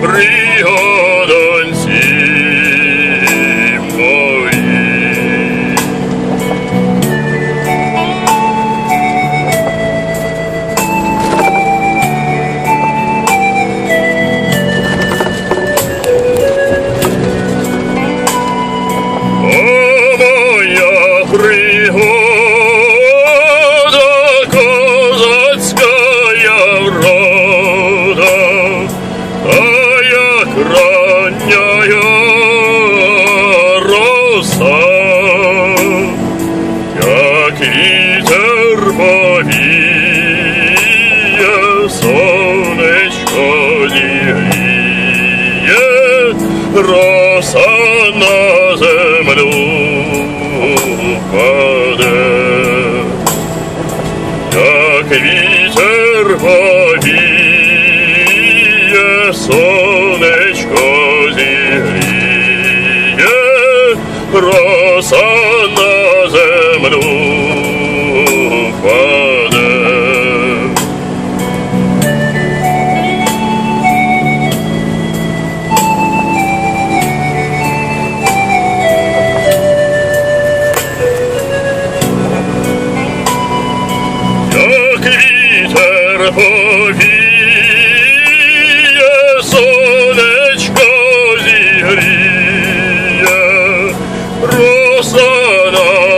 brio роса на землю паде, як вітер повіє, сонечко зігріє, роса на вітер повіє, сонечко зігріє, роса на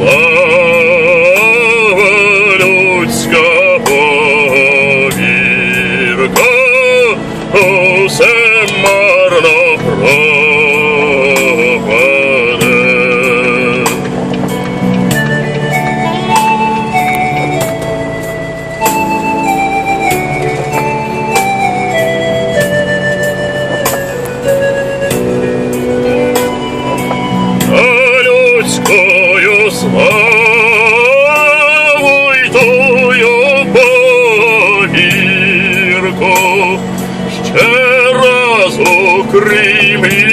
неслава людська повірка, усе марно. ще раз у Кримі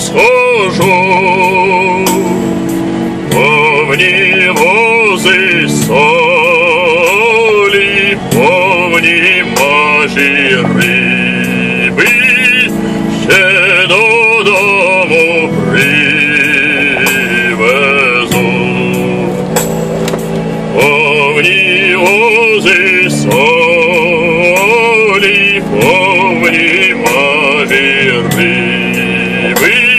схожу. Повні вози солі, повні мажі риби, ще додому привезу. Повні вози солі, Повні мажі риби,